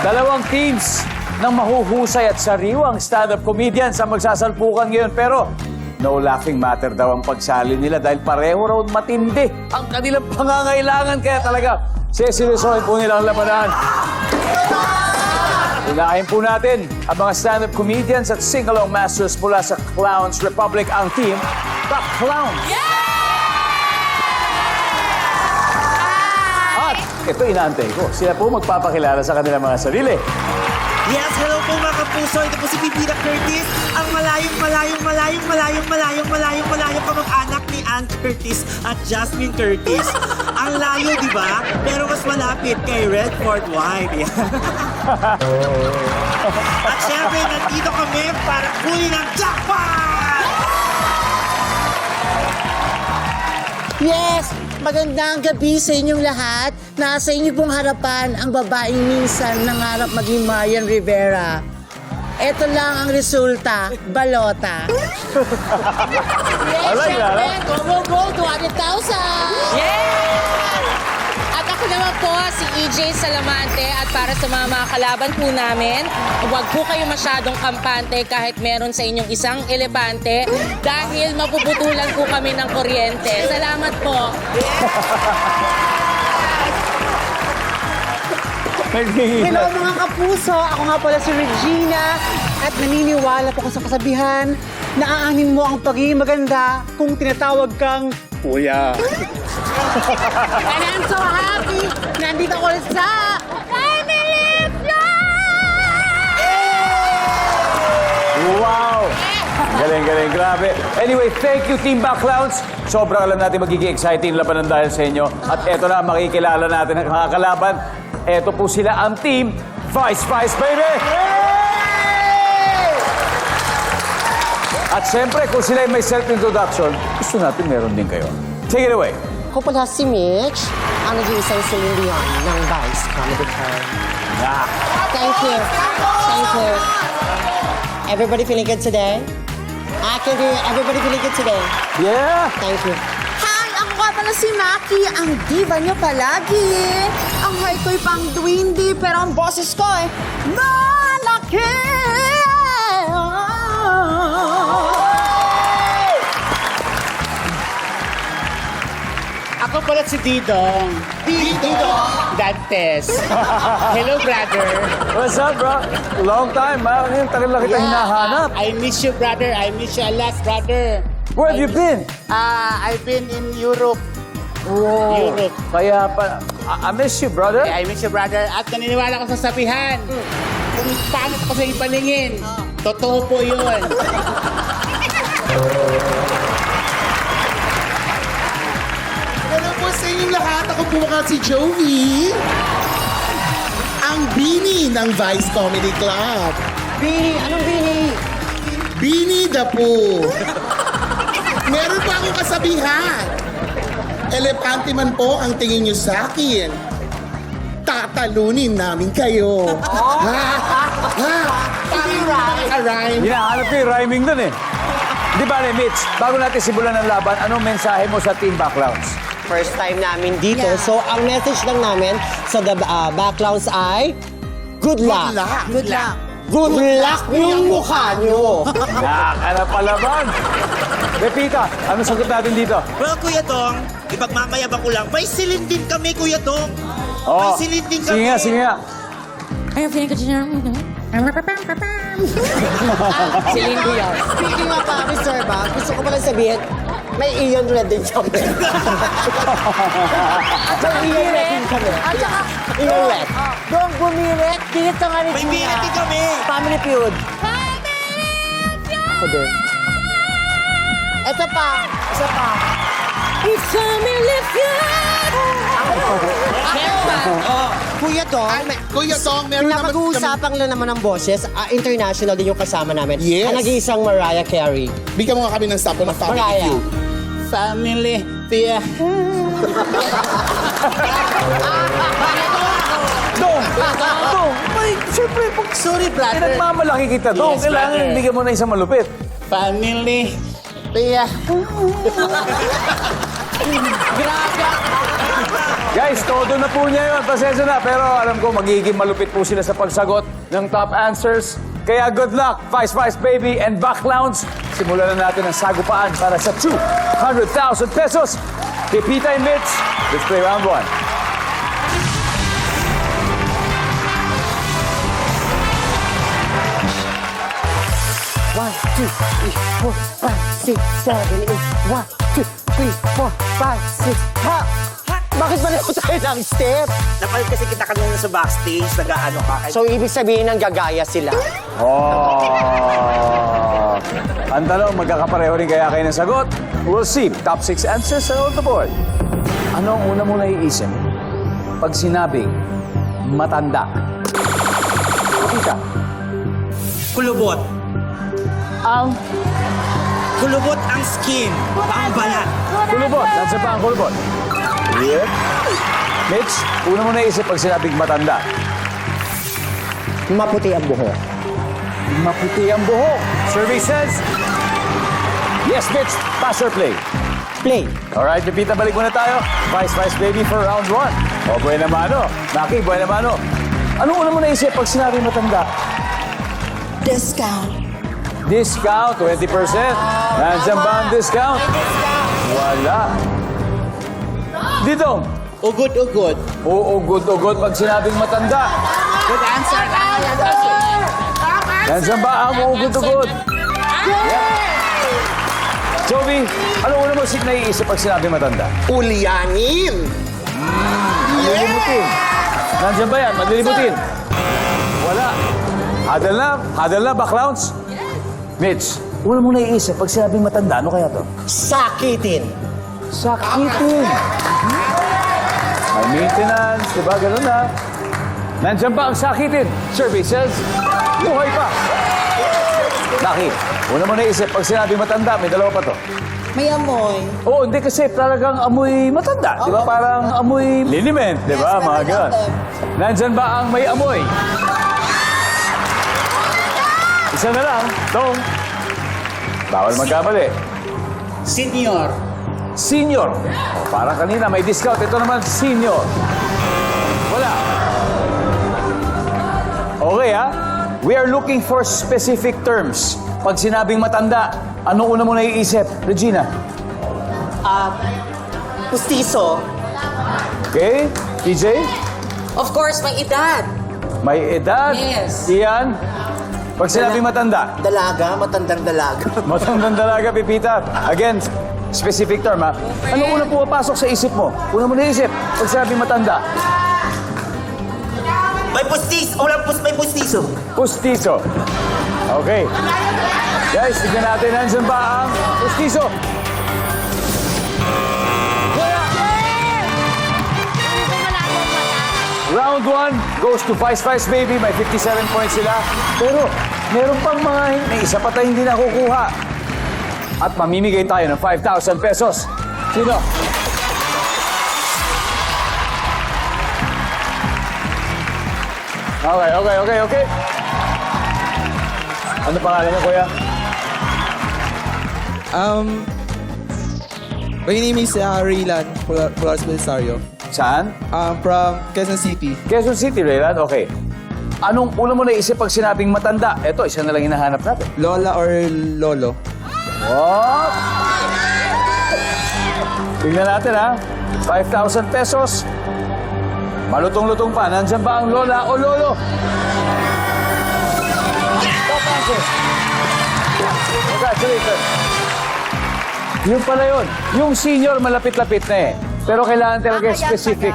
Dalawang teams ng mahuhusay at sariwang stand-up comedians ang magsasalpukan ngayon. Pero no laughing matter daw ang pagsali nila dahil pareho raw matindi ang kanilang pangangailangan. Kaya talaga, sesilusohin po nila ang labanan. Unahin po natin ang mga stand-up comedians at sing-along masters mula sa Clowns Republic, ang team, The Clowns. At ito inaantay ko. Sila po magpapakilala sa kanilang mga sarili. Yes, hello po mga kapuso. Ito po si Bibira Curtis, ang malayong, malayong, malayong, malayong, malayong, malayong, malayong kamag-anak ni Ann Curtis at Jasmine Curtis. ang layo, di ba? Pero mas malapit kay Redford White. Yan. at syempre, nandito kami para huli ng jackpot! Yes! Magandang gabi sa inyong lahat. Nasa inyo pong harapan ang babaeng minsan nangarap maging Marian Rivera. Ito lang ang resulta, balota. yes, that, syempre, go, go, go, 200,000! At ako naman po si EJ Salamante at para sa mga, mga kalaban po namin, huwag po kayo masyadong kampante kahit meron sa inyong isang elepante dahil mapuputulan po kami ng kuryente. Salamat po. Hello mga kapuso! Ako nga pala si Regina at naniniwala po ko sa kasabihan na aanin mo ang pagiging maganda kung tinatawag kang Kuya. And I'm so happy! Nandito ko sa Family Wow! Galing, galing, grabe. Anyway, thank you, Team Back Clowns. Sobrang alam natin magiging exciting labanan dahil sa inyo. At eto na, makikilala natin ang mga kalaban. Eto po sila ang team Vice Vice, baby! At siyempre, kung sila ay may self-introduction, gusto natin meron din kayo. Take it away. Ako pala si Mitch, ang nag-iisang Celine Dion ng Vice Comedy Club. Ah, Thank you. Thank you. Everybody feeling good today? I can do Everybody feeling good today? yeah! Thank you. Hi! Ako nga pala si Maki, ang diva niyo palagi. Ang height ko'y pang dwindi, pero ang boses ko eh, malaki! Ako pala si Didong. Didong? Dantes. Hello, brother. What's up, bro? Long time, ha? Ngayon, tagal lang kita hinahanap. I miss you, brother. I miss you a lot, brother. Where have you been? Ah, I've been in Europe. Wow. Europe. Kaya pa, I, I miss you, brother. I miss you, brother. At naniniwala ko sa sabihan. Kung paano ko sa ipaningin, totoo po yun. inyong lahat. Ako po nga si Joey. Ang bini ng Vice Comedy Club. Bini, anong bini? Bini the Pooh. Meron pa akong kasabihan. Elepante man po ang tingin nyo sa akin. Tatalunin namin kayo. Ha? Ha? Parang nakaka-rhyme. Hinahanap ko yung rhyming dun eh. Di ba, Mitch, bago natin simulan ng laban, anong mensahe mo sa Team Backgrounds? First time namin dito. So, ang message lang namin sa the, uh, backgrounds ay, good luck. Good luck. Good luck! Good luck yung mukha nyo. Nakakala palaban! Repita, ano sagot natin dito? Well, Kuya Dong, ipagmamayabang ko lang, may silin din kami, Kuya Dong. Oh, May silin din kami. sige nga, sige nga. Celine Dion. Speaking of uh, Mr. Ba, gusto ko pala sabihin, may Ian Red din kami. may Ian Red din kami. At saka, Ian Red. Dong bumiret, dito nga ni May birit din kami. Family feud. Ako din. Ito pa. Isa pa. It's family feud. Meron ba? Kuya Dong, Kuya Tong, meron naman pinapag-uusapan lang naman ng boses, ah, international din yung kasama namin. Yes. Ang nag-iisang Mariah Carey. Bigyan mo nga kami ng sample ng family Mariah. feud. Family, Pia. Dong! Dong! May, siyempre, pag Sorry, brother. pinagmamalaki kita, Dong, Yes, kailangan brother. bigyan mo na isang malupit. Family, Pia. Grabe. Guys, todo na po niya yun. Pasensya na. Pero alam ko, magiging malupit po sila sa pagsagot ng top answers. Kaya good luck, Vice Vice Baby and Back. Simulan na natin ang sagupaan para sa 200,000 pesos. Pipita and Mitch, let's play round one. One, two, three, four, five, six, seven, eight. One, two, three, four, five, six. Ha! Bakit ba naman tayo ng step? Napal kasi kita kanina sa backstage, nag-ano ka. So, ibig sabihin ng gagaya sila. Oh! Ang tanong, magkakapareho rin kaya kayo ng sagot? We'll see. Top six answers are on the board. Ano ang una mo naiisip pag sinabing matanda? Kita. Kulubot. Ang Kulubot ang skin. Ang balat. kulubot. Nasa pa ang kulubot? Yeah. Mitch, una mo naisip pag sinabing matanda? Maputi ang buhok. Maputi ang buhok. Survey says... Yes, Mitch. Pass or play? Play. Alright, Pepita, balik muna tayo. Vice Vice Baby for round one. O, buena mano. Naki, buena mano. Ano una mo naisip pag sinabi matanda? Discount. Discount, 20%. Nandiyan ba ang discount? Wala. Dito, Ugod-ugod. uugod-ugod pag sinabing matanda. Good answer. Nandiyan ba ang uugod-ugod? Yeah. Jovi, ano una mo sik naiisip pag sinabing matanda? Ulyanin! Malilimutin. Nandiyan ba yan? Malilimutin. Wala. Hadal na. Hadal na, backgrounds. Mitch, una mo naiisip pag sinabing matanda, ano kaya to? Sakitin. Sakitin. May maintenance, di ba? Ganun na. Nandiyan ba ang sakitin? Survey says, buhay pa. Laki, una mo naisip pag sinabing matanda, may dalawa pa to. May amoy. Oo, hindi kasi talagang amoy matanda. Di ba? Parang amoy liniment. Di ba? Yes, Mga ganun. Nandyan ba ang may amoy? Isa na lang. Tong. Bawal magkamali. Senior. Senior. O, para kanina, may discount. Ito naman, senior. Wala. Okay, ha? We are looking for specific terms. Pag sinabing matanda, ano una mo naiisip? Regina? Pustiso. Okay? TJ? Of course, may edad. May edad? Yes. Iyan? Pag sinabing matanda, Dalaga, matandang dalaga. matandang dalaga, Pipita. Again, specific term, ha? Ano una pumapasok sa isip mo? Una mo naisip, pag sinabing matanda, May pustis. Walang pus, may pustiso. pustiso. Okay. Guys, tignan natin, nandyan ba ang pustiso? Wala. Round 1 goes to Vice Vice Baby. May 57 points sila. Pero meron pang mga may isa pa tayong hindi nakukuha. At mamimigay tayo ng 5,000 pesos. Sino? Okay, okay, okay, okay. Ano pangalan niyo, kuya? Um, my name is uh, Raylan Polar- Polaris Belisario. Saan? I'm from Quezon City. Quezon City, Raylan? Okay. Anong una mo naisip pag sinabing matanda? Eto, isa na lang hinahanap natin. Lola or Lolo? What? Tingnan natin ha. 5,000 pesos. Malutong-lutong pa. Nandyan ba ang lola o lolo? Answer. Congratulations. Yun pala yun. Yung senior malapit-lapit na eh. Pero kailangan talaga specific.